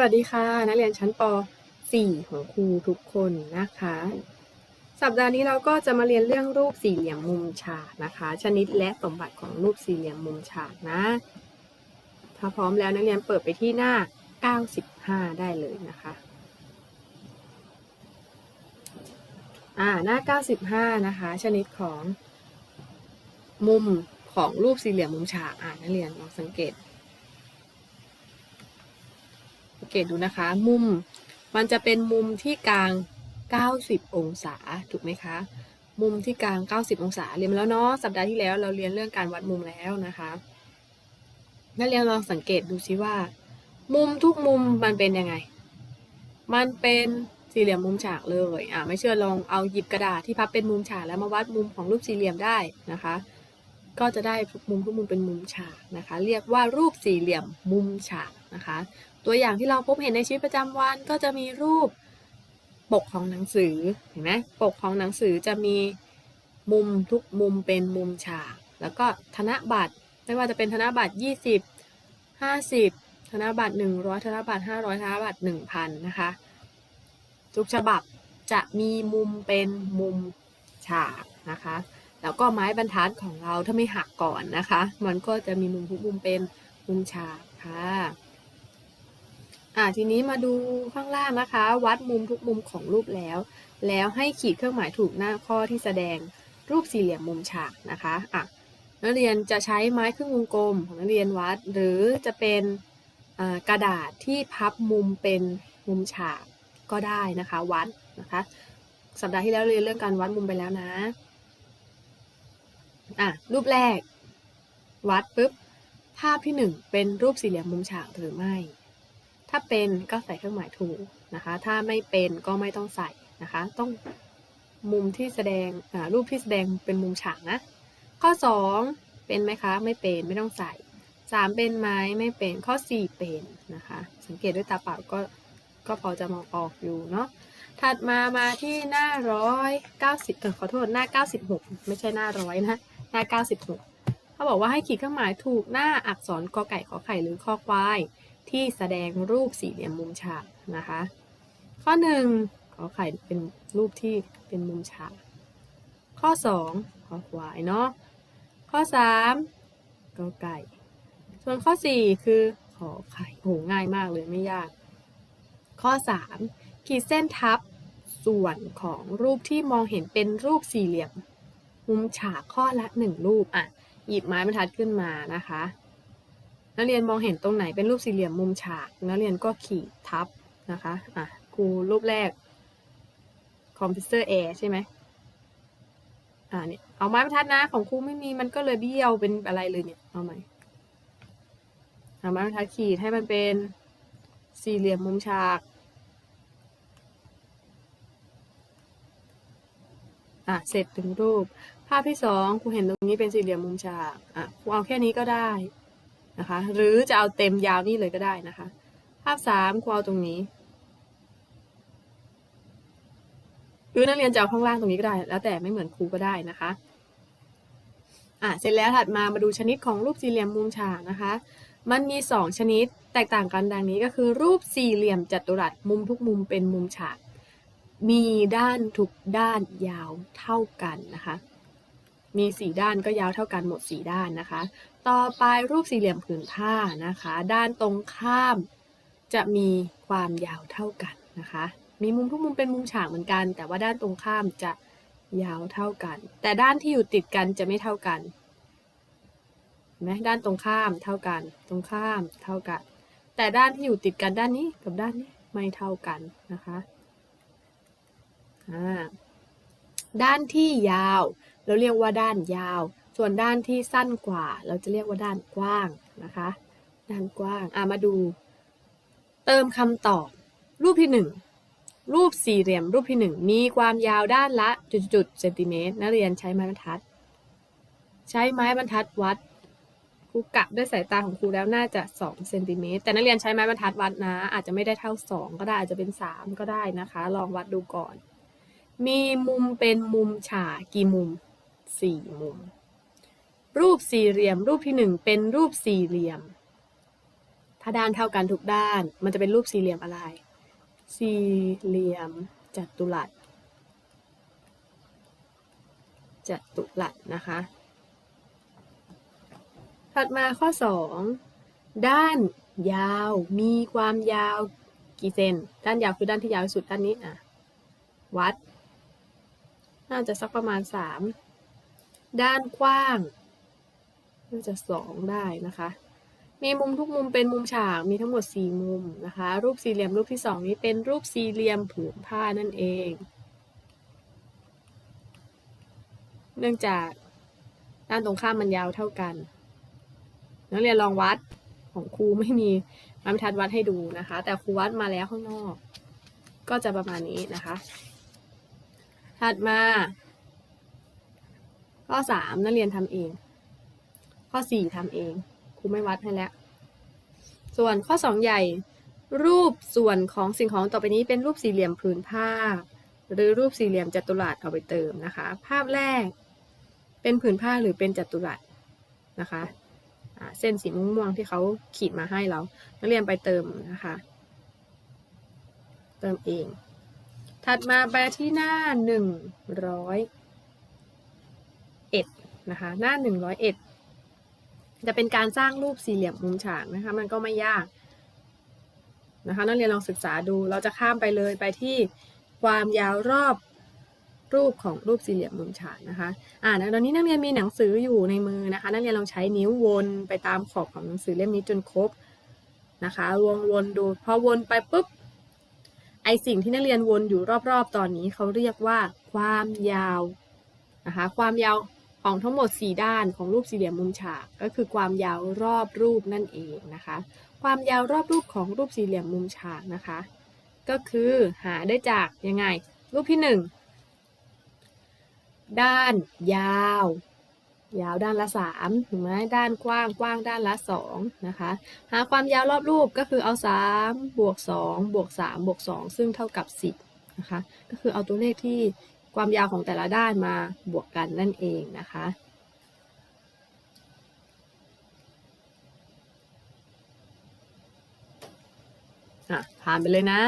วัสดีค่ะ นักเรียนชั้นป .4 ของครูทุกคนนะคะ สัปดาห์นี้เราก็จะมาเรียนเรื่องรูปสี่เหลี่ยมมุมฉากนะคะ ชนิดและสมบัติของรูปสี่เหลี่ยมมุมฉากนะ ถ้าพร้อมแล้วนักเรียนเปิดไปที่หน้า 95 ได้เลยนะคะอ่าหน้า 95 นะคะ ชนิดของมุมของรูปสี่เหลี่ยมมุมฉากอ่านักเรียนลองสังเกต สั งเกตดูนะคะ มุมมันจะเป็นมุมที่กลาง 90 องศาถูกไหมคะ มุมที่กลาง 90 องศาเรียนมาแล้วเนาะสัปดาห์ที่แล้วเราเรียนเรื่องการวัดมุมแล้วนะคะนักเรียนลองสังเกตดูซิว่า มุมทุกมุมมันเป็นยังไง มันเป็นสี่เหลี่ยมมุมฉากเลยอ่าไม่เชื่อลองเอาหยิบกระดาษที่พับเป็นมุมฉากแล้วมาวัดมุมของรูปสี่เหลี่ยมได้นะคะ ก็จะได้ทุกมุมทุกมุมเป็นมุมฉากนะคะ เรียกว่ารูปสี่เหลี่ยมมุมฉาก นะคะ ตัวอย่างที่เราพบเห็นในชีวิตประจำวันก็จะมีรูปปกของหนังสือเห็นไหมปกของหนังสือจะมีมุมทุกมุมเป็นมุมฉากแล้วก็ธนบัตรไม่ว่าจะเป็นธนบัตร 20 50 ธนบัตร 100 ธนบัตร 500 ธนบัตร 1,000 นะคะ ทุกฉบับจะมีมุมเป็นมุมฉากนะคะ แล้วก็ไม้บรรทัดของเราถ้าไม่หักก่อนนะคะ มันก็จะมีมุมทุกมุมเป็นมุมฉากค่ะ อ่าทีนี้มาดูข้างล่างนะคะ วัดมุมทุกมุมของรูปแล้ว แล้วให้ขีดเครื่องหมายถูกหน้าข้อที่แสดงรูปสี่เหลี่ยมมุมฉากนะคะอะนักเรียนจะใช้ไม้ครึ่งวงกลมของนักเรียนวัด หรือจะเป็นกระดาษที่พับมุมเป็นมุมฉากก็ได้นะคะวัดนะคะสัปดาห์ที่แล้วเรียนเรื่องการวัดมุมไปแล้วนะอะรูปแรก วัดปุ๊บภาพที่หนึ่งเป็นรูปสี่เหลี่ยมมุมฉากหรือไม่ ถ้าเป็นก็ใส่เครื่องหมายถูกนะคะ ถ้าไม่เป็นก็ไม่ต้องใส่นะคะ ต้องมุมที่แสดงรูปที่แสดงเป็นมุมฉากนะ ข้อ 2 เป็นไหมคะ ไม่เป็นไม่ต้องใส่ 3 เป็นไหมไม่เป็นข้อ 4 เป็นนะคะ สังเกตด้วยตาเปล่าก็ก็พอจะมองออกอยู่เนาะถัดมามาที่หน้าร้อยเก้าสิบเออขอโทษหน้าเก้าสิบหกไม่ใช่หน้าร้อยนะหน้าเก้าสิบหกเขาบอกว่าให้ขีดเครื่องหมายถูกหน้าอักษรกอไก่ขอไข่หรือข้อควาย ที่แสดงรูปสี่เหลี่ยมมุมฉากนะคะ ข้อหนึ่งขอไข่เป็นรูปที่เป็นมุมฉาก ข้อสองขอควายเนาะ ข้อสามกอไก่ ส่วนข้อสี่คือขอไข่โหง่ายมากเลยไม่ยาก ข้อสามขีดเส้นทับส่วนของรูปที่มองเห็นเป็นรูปสี่เหลี่ยม มุมฉากข้อละหนึ่งรูปอะหยิบไม้บรรทัดขึ้นมานะคะ นักเรียนมองเห็นตรงไหนเป็นรูปสี่เหลี่ยมมุมฉาก นักเรียนก็ขีดทับนะคะอะครูรูปแรกคอมพิวเตอร์แอร์ใช่ไหมอ่าเนี่ยเอาไม้บรรทัดนะของครูไม่มีมันก็เลยเบี้ยวเป็นอะไรเลยเนี่ยเอาไหมเอาไม้บรรทัดขีดให้มันเป็นสี่เหลี่ยมมุมฉากอะเสร็จถึงรูป ภาพที่สองครูเห็นตรงนี้เป็นสี่เหลี่ยมมุมฉากอะครูเอาแค่นี้ก็ได้ นะคะ หรือจะเอาเต็มยาวนี่เลยก็ได้นะคะ ภาพสามครูเอาตรงนี้ หรือนักเรียนจะเอาข้างล่างตรงนี้ก็ได้ แล้วแต่ไม่เหมือนครูก็ได้นะคะอะเสร็จแล้วถัดมามาดูชนิดของรูปสี่เหลี่ยมมุมฉากนะคะ มันมีสองชนิดแตกต่างกันดังนี้ก็คือ รูปสี่เหลี่ยมจัตุรัสมุมทุกมุมเป็นมุมฉาก มีด้านทุกด้านยาวเท่ากันนะคะ มีสี่ด้านก็ยาวเท่ากันหมดสี่ด้านนะคะ ต่อไปรูปสี่เหลี่ยมผืนผ้านะคะ ด้านตรงข้ามจะมีความยาวเท่ากันนะคะ มีมุมทุกมุมเป็นมุมฉากเหมือนกัน แต่ว่าด้านตรงข้ามจะยาวเท่ากัน แต่ด้านที่อยู่ติดกันจะไม่เท่ากันเห็นไหมด้านตรงข้ามเท่ากัน ตรงข้ามเท่ากัน แต่ด้านที่อยู่ติดกันด้านนี้กับด้านนี้ไม่เท่ากันนะคะด้านที่ยาว เราเรียกว่าด้านยาว ส่วนด้านที่สั้นกว่า เราจะเรียกว่าด้านกว้างนะคะ ด้านกว้างอะมาดู เติมคำตอบ รูปที่หนึ่งรูปสี่เหลี่ยมรูปที่หนึ่งมีความยาวด้านละจุดๆเซนติเมตรนักเรียนใช้ไม้บรรทัด ใช้ไม้บรรทัดวัดครูกะด้วยสายตาของครูแล้วน่าจะ2เซนติเมตรแต่นักเรียนใช้ไม้บรรทัดวัดนะ อาจจะไม่ได้เท่า 2 ก็ได้อาจจะเป็น 3 ก็ได้นะคะ ลองวัดดูก่อน มีมุมเป็นมุมฉากกี่มุม 4 มุม รูปสี่เหลี่ยม รูปที่1เป็นรูปสี่เหลี่ยม ถ้าด้านเท่ากันทุกด้าน มันจะเป็นรูปสี่เหลี่ยมอะไร สี่เหลี่ยมจัตุรัสจัตุรัสนะคะ ถัดมาข้อ 2 ด้านยาวมีความยาวกี่เซน ด้านยาวคือด้านที่ยาวที่สุดด้านนี้อะ วัด น่าจะสักประมาณ 3 ด้านกว้าง น่าจะ2ได้นะคะ มีมุมทุกมุมเป็นมุมฉาก มีทั้งหมด 4 มุมนะคะ รูปสี่เหลี่ยมรูปที่ 2 นี้เป็นรูปสี่เหลี่ยมผืนผ้านั่นเอง เนื่องจากด้านตรงข้ามมันยาวเท่ากัน นักเรียนลองวัดของครูไม่มีไม้บรรทัดวัดให้ดูนะคะ แต่ครูวัดมาแล้วข้างนอก ก็จะประมาณนี้นะคะ ถัดมาข้อ3นักเรียนทำเอง อ 4ทำเอง ครูไม่วัดให้แล้ว ส่วนข้อ 2 ใหญ่ รูปส่วนของสิ่งของต่อไปนี้เป็นรูปสี่เหลี่ยมผืนผ้า หรือรูปสี่เหลี่ยมจัตุรัสเอาไปเติมนะคะ ภาพแรก เป็นผืนผ้าหรือเป็นจัตุรัสนะคะเส้นสีม่วงๆที่เขาขีดมาให้เรา นักเรียนไปเติมนะคะ เติมเอง ถัดมาไปที่หน้าหนึ่งร้อยเอ็ดนะคะ หน้าหนึ่งร้อยเอ็ด จะเป็นการสร้างรูปสี่เหลี่ยมมุมฉากนะคะ มันก็ไม่ยากนะคะ นักเรียนลองศึกษาดู เราจะข้ามไปเลยไปที่ความยาวรอบรูปของรูปสี่เหลี่ยมมุมฉากนะคะ อ่านตอนนี้นักเรียนมีหนังสืออยู่ในมือนะคะ นักเรียนลองใช้นิ้ววนไปตามขอบของหนังสือเล่มนี้จนครบนะคะวนวนดู พอวนไปปุ๊บ ไอสิ่งที่นักเรียนวนอยู่รอบๆ ตอนนี้เขาเรียกว่าความยาวนะคะ ความยาว ของทั้งหมด 4 ด้านของรูปสี่เหลี่ยมมุมฉากก็คือความยาวรอบรูปนั่นเองนะคะ ความยาวรอบรูปของรูปสี่เหลี่ยมมุมฉากนะคะ ก็คือหาได้จากยังไง รูปที่ 1 ด้านยาว ยาวด้านละ3ถูกไหมด้านกว้างกว้างด้านละ2นะคะหาความยาวรอบรูปก็คือเอา3บวก2บวก3บวก2ซึ่งเท่ากับ 10นะคะก็คือเอาตัวเลขที่ ความยาวของแต่ละด้านมาบวกกันนั่นเองนะคะอะผ่านไปเลยนะ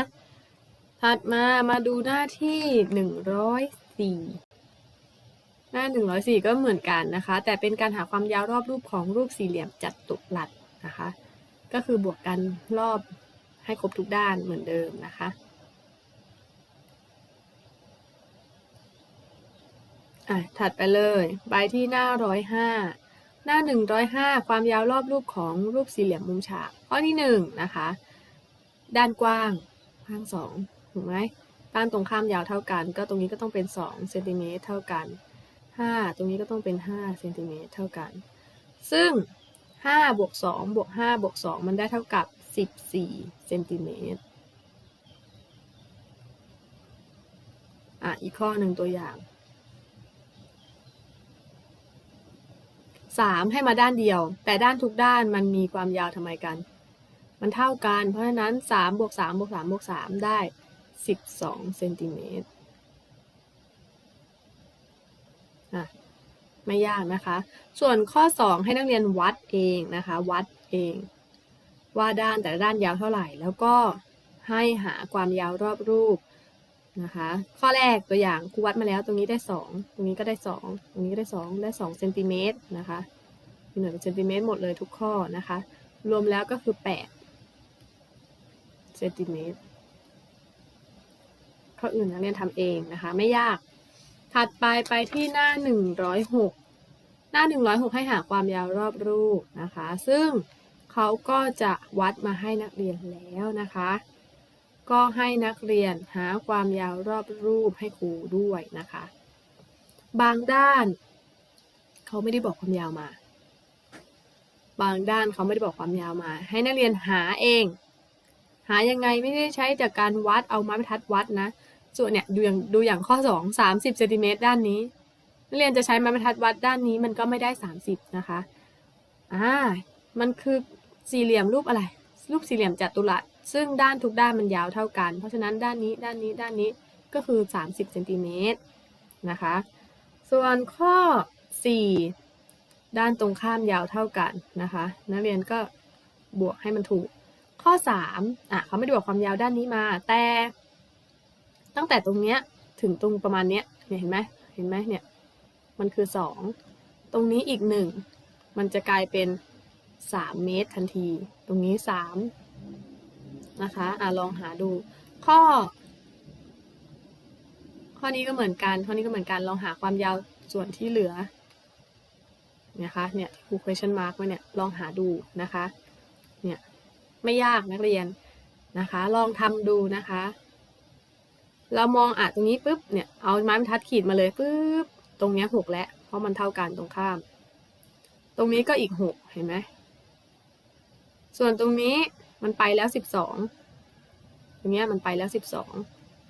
ถัดมามาดูหน้าที่104หน้า 104 ก็เหมือนกันนะคะ แต่เป็นการหาความยาวรอบรูปของรูปสี่เหลี่ยมจัตุรัสนะคะ ก็คือบวกกันรอบให้ครบทุกด้านเหมือนเดิมนะคะ อะถัดไปเลยไปที่หน้า105หน้า 105 ความยาวรอบรูปของรูปสี่เหลี่ยมมุมฉาก ข้อที่1นะคะ ด้านกว้างข้าง2ถูกไหมด้านตรงข้ามยาวเท่ากัน ก็ตรงนี้ก็ต้องเป็น2เซนติเมตรเท่ากัน 5 ตรงนี้ก็ต้องเป็น5เซนติเมตรเท่ากัน ซึ่ง5บวก2บวก5บวก2มันได้เท่ากับ 14เซนติเมตรอะอีกข้อหนึ่งตัวอย่าง 3 ให้มาด้านเดียว แต่ด้านทุกด้านมันมีความยาวทำไมกัน มันเท่ากัน เพราะฉะนั้น3บวก3บวก3บวก3ได้ 12เซนติเมตรอะไม่ยากนะคะ ส่วนข้อ 2 ให้นักเรียนวัดเองนะคะ วัดเอง ว่าด้านแต่ละด้านยาวเท่าไหร่ แล้วก็ให้หาความยาวรอบรูป นะคะ ข้อแรกตัวอย่างครูวัดมาแล้วตรงนี้ได้ 2 ตรงนี้ก็ได้ 2 ตรงนี้ก็ได้ 2 ได้2เซนติเมตรนะคะมีหน่วยเป็นเซนติเมตรหมดเลยทุกข้อนะคะ รวมแล้วก็คือ8เซนติเมตรข้ออื่นนักเรียนทำเองนะคะ ไม่ยาก ถัดไปไปที่หน้า 106 หน้า 106 ให้หาความยาวรอบรูปนะคะ ซึ่งเขาก็จะวัดมาให้นักเรียนแล้วนะคะ ก็ให้นักเรียนหาความยาวรอบรูปให้ครูด้วยนะคะ บางด้าน เขาไม่ได้บอกความยาวมา บางด้านเขาไม่ได้บอกความยาวมา ให้นักเรียนหาเอง หายังไงไม่ได้ใช้จากการวัดเอาไม้บรรทัดวัดนะส่วนเนี่ยดูอย่างดูอย่างข้อ 2 30เซนติเมตรด้านนี้นักเรียนจะใช้ไม้บรรทัดวัดด้านนี้มันก็ไม่ได้ 30 นะคะอ่ามันคือสี่เหลี่ยมรูปอะไร รูปสี่เหลี่ยมจัตุรัส ซึ่งด้านทุกด้านมันยาวเท่ากัน เพราะฉะนั้นด้านนี้ด้านนี้ด้านนี้ก็คือ 30เซนติเมตรนะคะ ส่วนข้อ 4 ด้านตรงข้ามยาวเท่ากันนะคะ นักเรียนก็บวกให้มันถูก ข้อสามอะเขาไม่ได้บอกความยาวด้านนี้มา แต่ตั้งแต่ตรงเนี้ยถึงตรงประมาณเนี้ยเนี่ยเห็นไหมเห็นไหมเนี่ยมันคือสองตรงนี้อีกหนึ่งมันจะกลายเป็นสามเมตรทันที ตรงนี้สาม นะคะอะลองหาดู ข้อ ข้อนี้ก็เหมือนกัน ข้อนี้ก็เหมือนกัน ลองหาความยาวส่วนที่เหลือนะคะเนี่ยครู question mark ไว้เนี่ยลองหาดูนะคะเนี่ยไม่ยากนักเรียนนะคะ ลองทำดูนะคะ เรามองอะตรงนี้ปุ๊บเนี่ยเอาไม้บรรทัดขีดมาเลยปุ๊บตรงเนี้ยหกแล้วเพราะมันเท่ากันตรงข้าม ตรงนี้ก็อีกหกเห็นไหมส่วนตรงนี้ มันไปแล้วสิบสองตรงนี้มันไปแล้วสิบสอง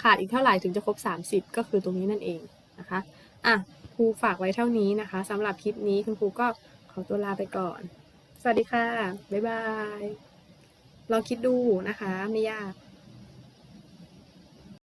ขาดอีกเท่าไหร่ถึงจะครบสามสิบก็คือตรงนี้นั่นเองนะคะอะครูฝากไว้เท่านี้นะคะสำหรับคลิปนี้คุณครูก็ขอตัวลาไปก่อน สวัสดีค่ะ บ๊ายบายลองคิดดูนะคะ ไม่ยาก